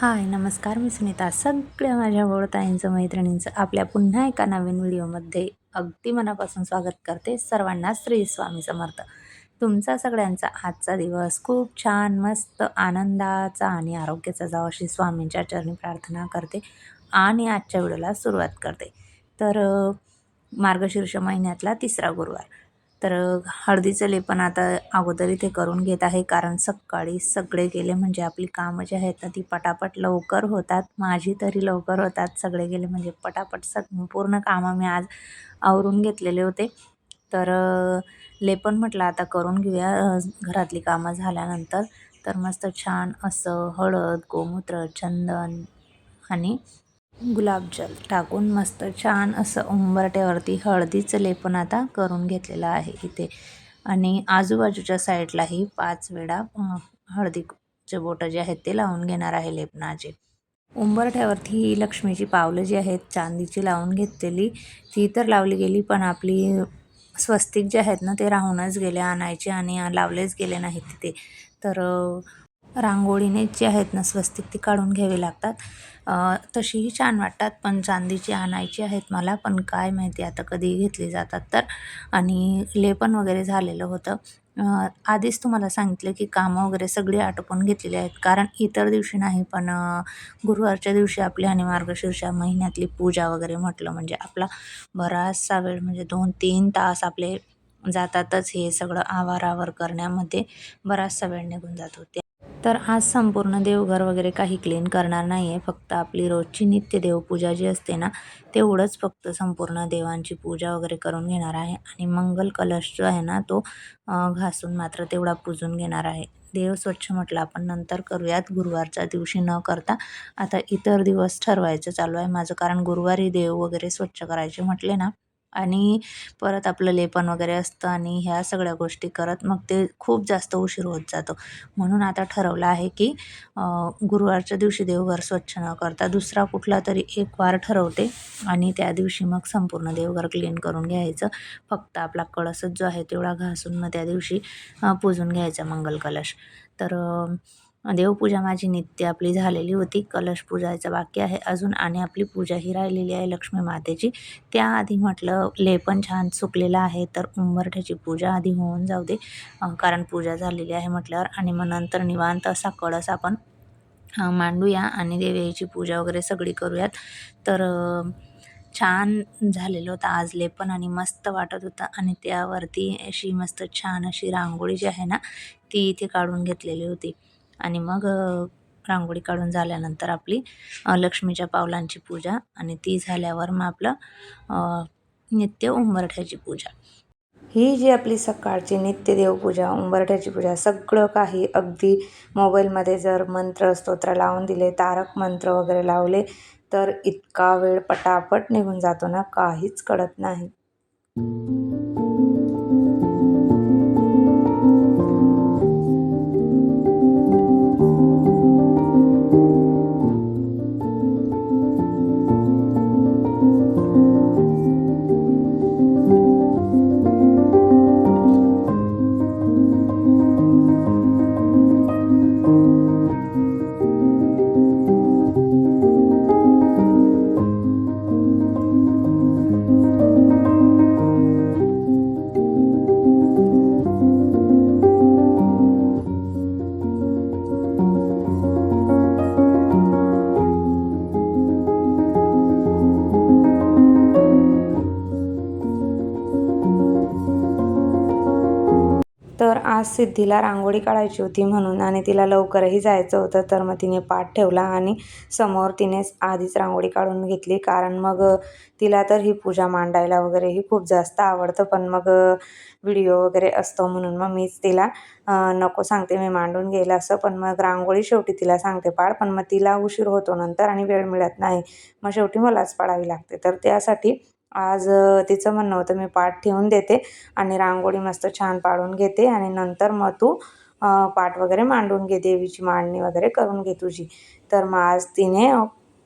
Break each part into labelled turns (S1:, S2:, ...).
S1: हाय नमस्कार मी सुनीता. सगळ्या माझ्या ओळताईंचं मैत्रिणींचं आपल्या पुन्हा एका नवीन व्हिडिओमध्ये अगदी मनापासून स्वागत करते सर्वांना श्री स्वामी समर्थ. तुमचा सगळ्यांचा आजचा दिवस खूप छान मस्त आनंदाचा आणि आरोग्याचा जावं अशी स्वामींच्या चरणी प्रार्थना करते आणि आजच्या व्हिडिओला सुरुवात करते. तर मार्गशीर्ष महिन्यातला तिसरा गुरुवार. तर हळदीचं लेपन आता अगोदर इथे करून घेत आहे कारण सकाळी सगळे गेले म्हणजे आपली कामं जी आहेत ना ती पटापट लवकर होतात. माझी तरी लवकर होतात सगळे गेले म्हणजे पटापट सग पूर्ण कामं मी आज आवरून घेतलेले होते. तर लेपन म्हटलं आता करून घेऊया घरातली कामं झाल्यानंतर. तर मस्त छान असं हळद गोमूत्र चंदन आणि गुलाबजल टाकून मस्त छान असं उंबरट्यावरती हळदीचं लेपन आता करून घेतलेलं आहे इथे. आणि आजूबाजूच्या साईडलाही पाच वेळा हळदीचे बोटं जे आहेत ते लावून घेणार आहे लेपनाचे. उंबरठ्यावरती ही लक्ष्मीची पावलं जी आहेत चांदीची लावून घेतलेली ती तर लावली गेली पण आपली स्वस्तिक जे आहेत ना ते राहूनच गेले आणायचे आणि लावलेच गेले नाहीत तिथे. तर रांगोळीने जे आहेत ना स्वस्तिक ती काढून घ्यावी लागतात. तशीही छान वाटतात पण चांदीची आणायची आहेत मला पण काय माहिती आता कधी घेतली जातात तर. आणि लेपन वगैरे झालेलं होतं. आधीच तुम्हाला सांगितलं की कामं वगैरे सगळी आटोपून घेतलेली आहेत. कारण इतर दिवशी नाही पण गुरुवारच्या दिवशी आपली आणि मार्गशीर्षा महिन्यातली पूजा वगैरे म्हटलं म्हणजे आपला बराचसा वेळ म्हणजे दोन तीन तास आपले जातातच हे सगळं आवारावर करण्यामध्ये बराचसा वेळ निघून जात होते. तर आज संपूर्ण देवघर वगैरे काही क्लीन करणार नाही आहे फक्त आपली रोजची नित्य देवपूजा जी असते ना तेवढंच फक्त संपूर्ण देवांची पूजा वगैरे करून घेणार आहे. आणि मंगल कलश जो आहे ना तो घासून मात्र तेवढा पूजून घेणार आहे. देव स्वच्छ म्हटलं आपण नंतर करूयात. गुरुवारच्या दिवशी न करता आता इतर दिवस ठरवायचं चालू आहे. माझं कारण गुरुवारी देव वगैरे स्वच्छ करायचे म्हटले ना आणि परत आपलं लेपन वगैरे असतं आणि ह्या सगळ्या गोष्टी करत मग ते खूप जास्त उशीर होत जातो. म्हणून आता ठरवलं आहे की गुरुवारच्या दिवशी देवघर स्वच्छ न करता दुसरा कुठला तरी एक वार ठरवते आणि त्या दिवशी मग संपूर्ण देवघर क्लीन करून घ्यायचं. फक्त आपला कळसच जो आहे तेवढा घासून मग त्या दिवशी पुजून पूजून घ्यायचा मंगल कलश तर देवपूजा माझी नित्य आपली झालेली होती. कलश पूजायचं बाकी आहे. अजून आणि आपली पूजा ही राहिलेली आहे लक्ष्मी मातेची. त्याआधी म्हटलं लेपन छान सुकलेलं आहे तर उंबरठ्याची पूजा आधी होऊन जाऊ दे. कारण पूजा झालेली आहे म्हटल्यावर. आणि मग नंतर निवांत असा कळस आपण मांडूया आणि देवीची पूजा वगैरे सगळी करूयात. तर छान झालेलं होतं. आज लेपन आणि मस्त वाटत होतं. आणि त्यावरती अशी मस्त छान अशी रांगोळी जी आहे ना ती इथे काढून घेतलेली होती. आणि मग रांगोळी काढून झाल्यानंतर आपली लक्ष्मीच्या पावलांची पूजा आणि ती झाल्यावर मग आपलं नित्य उंबरठ्याची पूजा. ही जी आपली सकाळची नित्य देवपूजा उंबरठ्याची पूजा सगळं काही अगदी मोबाईलमध्ये जर मंत्र स्तोत्र लावून दिले तारक मंत्र वगैरे लावले तर इतका वेळ पटापट निघून जातो ना काहीच कळत नाही. तर आज सिद्धीला रांगोळी काढायची होती म्हणून आणि तिला लवकरही जायचं होतं तर मग तिने पाठ ठेवला आणि समोर तिने आधीच रांगोळी काढून घेतली. कारण मग तिला तर ही पूजा मांडायला वगैरेही खूप जास्त आवडतं पण मग व्हिडिओ वगैरे असतो म्हणून मग मीच तिला नको सांगते मी मांडून घेईल असं. पण मग रांगोळी शेवटी तिला सांगते पाड पण मग तिला उशीर होतो नंतर आणि वेळ मिळत नाही. मग शेवटी मलाच पाडावी लागते. तर त्यासाठी आज तिचं म्हणणं होतं मी पाठ ठेवून देते आणि रांगोळी मस्त छान पाडून घेते आणि नंतर मग तू पाठ वगैरे मांडून घे देवीची मांडणी वगैरे करून घे तुझी. तर मग आज तिने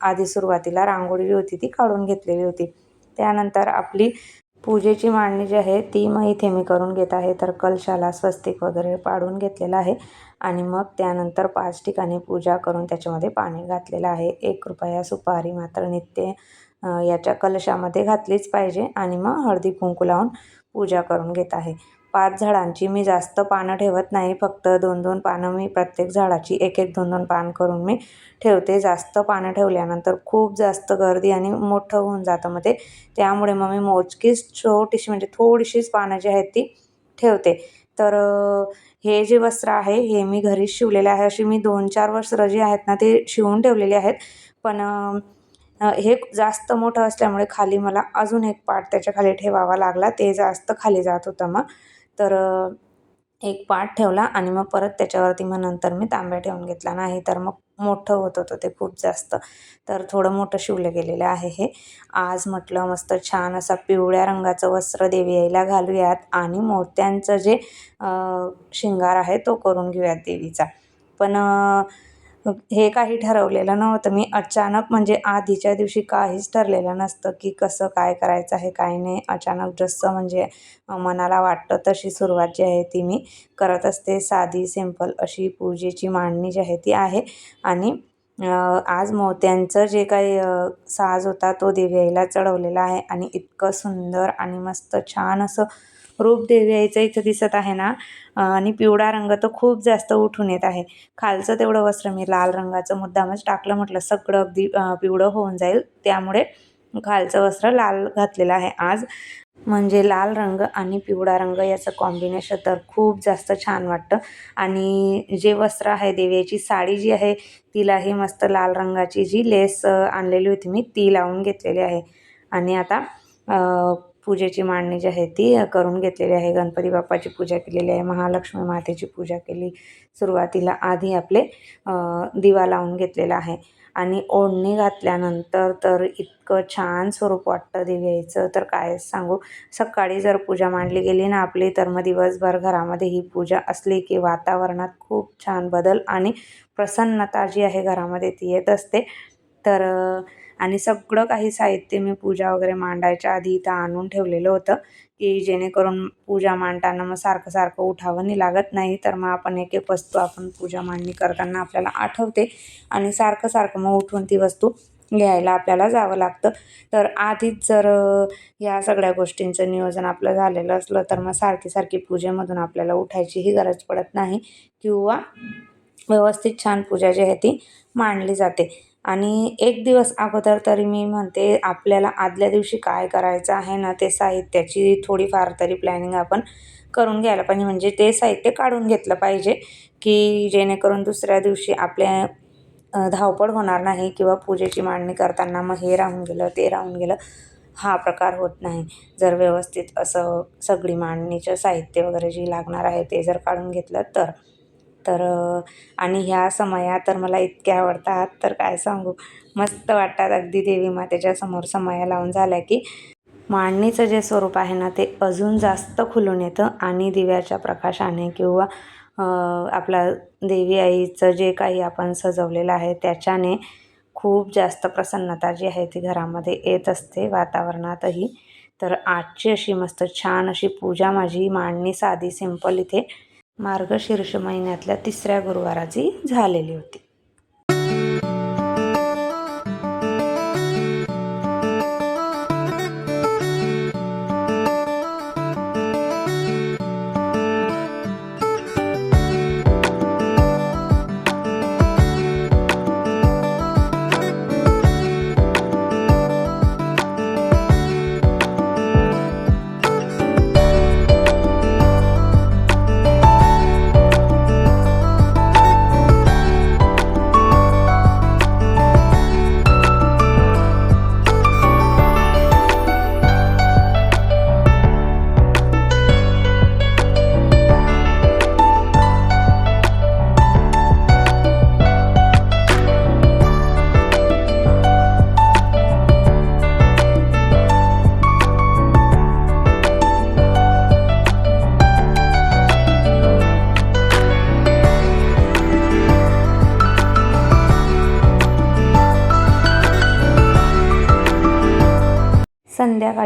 S1: आधी सुरुवातीला रांगोळी जी होती ती काढून घेतलेली होती. त्यानंतर आपली पूजेची मांडणी जी आहे ती मग इथे मी करून घेत आहे. तर कलशाला स्वस्तिक वगैरे पाडून घेतलेलं आहे आणि मग त्यानंतर पाच ठिकाणी पूजा करून त्याच्यामध्ये पाणी घातलेलं आहे. एक रुपया सुपारी मात्र नित्य याच्या कलशामध्ये घातलीच पाहिजे आणि मग हळदी कुंकू लावून पूजा करून घेत आहे. पाच झाडांची मी जास्त पानं ठेवत नाही फक्त दोन दोन पानं मी प्रत्येक झाडाची एक एक दोन दोन पान करून मी ठेवते. जास्त पानं ठेवल्यानंतर खूप जास्त गर्दी आणि मोठं होऊन जातं मग ते. त्यामुळे मग मी मोजकीच छोटीशी म्हणजे थोडीशीच पानं जी आहेत ती ठेवते. तर हे जे वस्त्र आहे हे मी घरीच शिवलेले आहे. अशी मी दोन चार वस्त्र जी आहेत ना ते शिवून ठेवलेली आहेत. पण हे जास्त मोठं असल्यामुळे खाली मला अजून एक पार्ट त्याच्याखाली ठेवावा लागला. ते जास्त खाली जात होतं मग. तर एक पाट ठेवला आणि मग परत त्याच्यावरती मग नंतर मी तांब्या ठेवून घेतला. नाही तर मग मोठं होत होतं ते खूप जास्त. तर थोडं मोठं शिवलं गेलेलं आहे हे. आज म्हटलं मस्त छान असा पिवळ्या रंगाचं वस्त्र देवी यायला घालूयात आणि मोत्यांचं जे शिंगार आहे तो करून घेऊयात देवीचा. पण हे काही ठरवलेलं नव्हतं. मी अचानक म्हणजे आधीच्या दिवशी काहीच ठरलेलं नसतं की कसं काय करायचं आहे काय नाही. अचानक जसं म्हणजे मनाला वाटतं तशी सुरुवात जी आहे ती मी करत असते. साधी सिंपल अशी पूजेची मांडणी जी आहे ती आहे. आणि आज मोत्यांचं जे काही साज होता तो देव्याईला चढवलेला आहे. आणि इतकं सुंदर आणि मस्त छान असं रूप देव्याचं यायचं इथं दिसत आहे ना. आणि पिवळा रंग तर खूप जास्त उठून येत आहे. खालचं तेवढं वस्त्र मी लाल रंगाचं मुद्दामच टाकलं म्हटलं सगळं अगदी पिवळं होऊन जाईल. त्यामुळे खालचं वस्त्र लाल घातलेलं आहे आज. म्हणजे लाल रंग आणि पिवळा रंग याचं कॉम्बिनेशन तर खूप जास्त छान वाटतं. आणि जे वस्त्र आहे देवीची साडी जी आहे तिलाही मस्त लाल रंगाची जी लेस आणलेली होती मी ती लावून घेतलेली आहे. आणि आता पूजेची मांडणी जी आहे ती करून घेतलेली आहे. गणपती बाप्पाची पूजा केलेली आहे. महालक्ष्मी मातेची पूजा केली. सुरुवातीला आधी आपले दिवा लावून घेतलेला आहे. आणि ओढणी घातल्यानंतर तर इतकं छान स्वरूप वाटतं दिव्याचं तर काय सांगू? सकाळी जर पूजा मांडली गेली ना आपली तर मग दिवसभर घरामध्ये ही पूजा असली की वातावरणात खूप छान बदल आणि प्रसन्नता जी आहे घरामध्ये ती येत असते. तर आणि सगळं काही साहित्य मी पूजा वगैरे मांडायच्या आधी इथं आणून ठेवलेलं होतं की जेणेकरून पूजा मांडताना मग सारखं सारखं उठावं नाही लागत नाही तर मग आपण एक एक वस्तू आपण पूजा मांडणी करताना आपल्याला आठवते आणि सारखं सारखं मग उठून ती वस्तू घ्यायला आपल्याला जावं लागतं. तर आधीच जर ह्या सगळ्या गोष्टींचं नियोजन आपलं झालेलं असलं तर मग सारखी सारखी पूजेमधून आपल्याला उठायचीही गरज पडत नाही किंवा व्यवस्थित छान पूजा जी आहे ती मांडली जाते. आणि एक दिवस अगोदर तरी मी म्हणते आपल्याला आदल्या दिवशी काय करायचं आहे ना ते साहित्याची थोडीफार तरी प्लॅनिंग आपण करून घ्यायला पाहिजे. म्हणजे ते साहित्य काढून घेतलं पाहिजे की जेणेकरून दुसऱ्या दिवशी आपल्या धावपळ होणार नाही किंवा पूजेची मांडणी करताना मग हे राहून गेलं ते राहून गेलं हा प्रकार होत नाही. जर व्यवस्थित असं सगळी मांडणीचं साहित्य वगैरे जी लागणार आहे ते जर काढून घेतलं तर तर आणि ह्या समया तर मला इतक्या आवडतात तर काय सांगू? मस्त वाटतात. अगदी देवी मातेच्या समोर समया लावून झाल्या की मांडणीचं जे स्वरूप आहे ना ते अजून जास्त खुलून येतं आणि दिव्याच्या प्रकाशाने किंवा आपला देवी आईचं जे काही आपण सजवलेलं आहे त्याच्याने खूप जास्त प्रसन्नता जी आहे ती घरामध्ये येत असते वातावरणातही. तर आजची अशी मस्त छान अशी पूजा माझी मांडणी साधी सिंपल इथे मार्गशीर्ष महिन्यातल्या तिसऱ्या गुरुवाराची झालेली होती.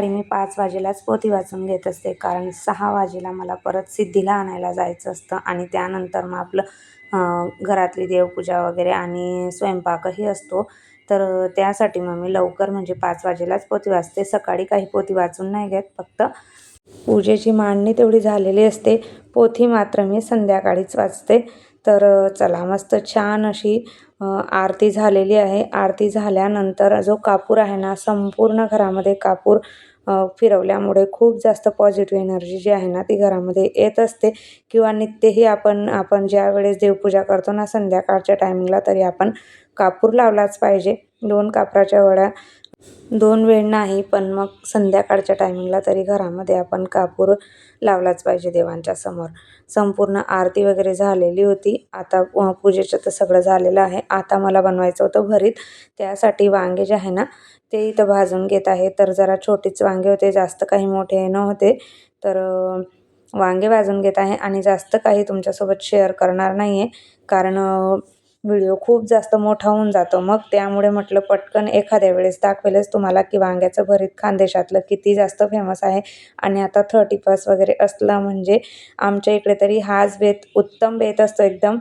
S1: सकाळी मी पाच वाजेलाच पोथी वाचून घेत असते. कारण सहा वाजेला मला परत सिद्धीला आणायला जायचं असतं आणि त्यानंतर मग आपलं घरातली देवपूजा वगैरे आणि स्वयंपाकही असतो. तर त्यासाठी मग मी लवकर म्हणजे पाच वाजेलाच पोथी वाचते. सकाळी काही पोथी वाचून नाही घेत फक्त पूजेची मांडणी तेवढी झालेली असते. पोथी मात्र मी संध्याकाळीच वाचते. तर चला मस्त छान अशी आरती झालेली आहे. आरती झाल्यानंतर जो कापूर आहे ना संपूर्ण घरामध्ये कापूर फिरवल्यामुळे खूप जास्त पॉझिटिव्ह एनर्जी जी आहे ना ती घरामध्ये येत असते. किंवा नित्यही आपण आपण ज्यावेळेस देवपूजा करतो ना संध्याकाळच्या टायमिंगला तरी आपण कापूर लावलाच पाहिजे. दोन कापराच्या वड्या दोन वेळ नाही पण मग संध्याकाळच्या टायमिंगला तरी घरामध्ये आपण कापूर लावलाच पाहिजे देवांच्या समोर. संपूर्ण आरती वगैरे झालेली होती. आता पूजेचं तर सगळं झालेलं आहे. आता मला बनवायचं होतं भरीत. त्यासाठी वांगे जे आहे ना ते इथं भाजून घेत आहे. तर जरा छोटीच वांगे होते जास्त काही मोठे नव्हते. तर वांगे भाजून घेत आहे. आणि जास्त काही तुमच्यासोबत शेअर करणार नाही आहे कारण व्हिडिओ खूप जास्त मोठा होऊन जातो. मग त्यामुळे म्हटलं पटकन एखाद्या वेळेस दाखवेलच तुम्हाला की वांग्याचं भरीत खानदेशातलं किती जास्त फेमस आहे. आणि आता थर्टी फर्स्ट वगैरे असलं म्हणजे आमच्या इकडे तरी हाच बेत उत्तम बेत असतो एकदम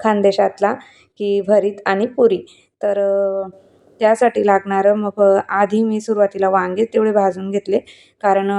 S1: खानदेशातला की भरीत आणि पुरी. तर त्यासाठी लागणारं मग आधी मी सुरुवातीला वांगे तेवढे भाजून घेतले. कारण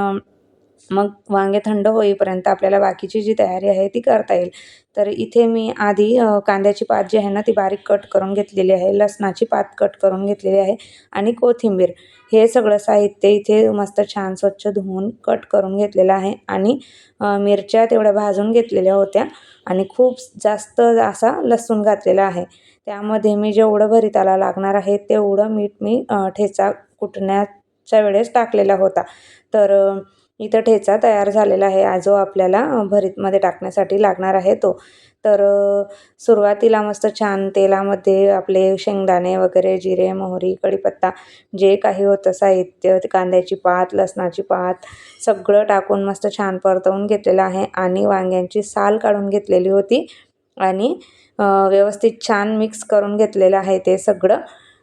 S1: मग वांगे थंड होईपर्यंत आपल्याला बाकीची जी तयारी आहे ती करता येईल. तर इथे मी आधी कांद्याची पात जी आहे ना ती बारीक कट करून घेतलेली आहे. लसणाची पात कट करून घेतलेली आहे आणि कोथिंबीर. हे सगळं साहित्य इथे मस्त छान स्वच्छ धुवून कट करून घेतलेलं आहे आणि मिरच्या तेवढ्या भाजून घेतलेल्या होत्या आणि खूप जास्त असा लसूण घातलेला आहे. त्यामध्ये मी जेवढं भरिताला लागणार आहे तेवढं मीठ मी ठेचा कुटण्याच्या वेळेस टाकलेला होता. तर इथं ठेचा तयार झालेला आहे. आ जो आपल्याला भरीतमध्ये टाकण्यासाठी लागणार आहे तो. तर सुरुवातीला मस्त छान तेलामध्ये आपले शेंगदाणे वगैरे जिरे मोहरी कढीपत्ता जे काही होतं साहित्य कांद्याची पात लसणाची पात सगळं टाकून मस्त छान परतवून घेतलेलं आहे. आणि वांग्यांची साल काढून घेतलेली होती. आणि व्यवस्थित छान मिक्स करून घेतलेलं आहे ते सगळं.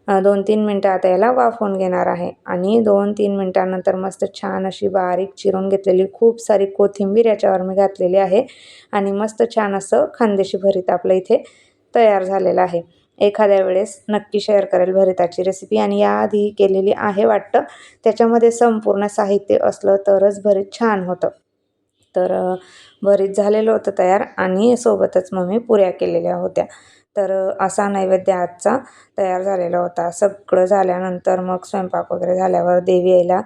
S1: दोन तीन मिनटं आता याला वाफवून घेणार आहे. आणि दोन तीन मिनटानंतर मस्त छान अशी बारीक चिरून घेतलेली खूप सारी कोथिंबीर याच्यावर मी घातलेली आहे. आणि मस्त छान असं खानदेशी भरीत आपलं इथे तयार झालेलं आहे. एखाद्या वेळेस नक्की शेअर करेल भरिताची रेसिपी आणि याआधी केलेली आहे वाटतं. त्याच्यामध्ये संपूर्ण साहित्य असलं तरच भरीत छान होतं. तर भरीत झालेलं होतं तयार. आणि सोबतच मग मी पुऱ्या केलेल्या होत्या. तर असा नैवेद्य आजचा तयार झालेला होता. सगळं झाल्यानंतर मग स्वयंपाक वगैरे झाल्यावर देवी आईला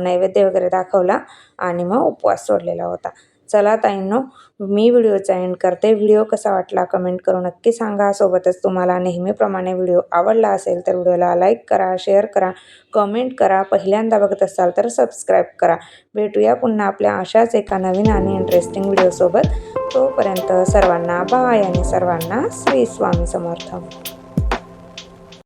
S1: नैवेद्य वगैरे दाखवला आणि मग उपवास सोडलेला होता. चला ताईंनो मी व्हिडिओचा एंड करते. व्हिडिओ कसा वाटला कमेंट करून नक्की सांगा. सोबतच तुम्हाला नेहमीप्रमाणे व्हिडिओ आवडला असेल तर व्हिडिओला लाईक करा शेअर करा कमेंट करा. पहिल्यांदा बघत असाल तर सबस्क्राईब करा. भेटूया पुन्हा आपल्या अशाच एका नवीन आणि इंटरेस्टिंग व्हिडिओसोबत तोपर्यंत सर्वांना बाय आणि सर्वांना श्री स्वामी समर्थ.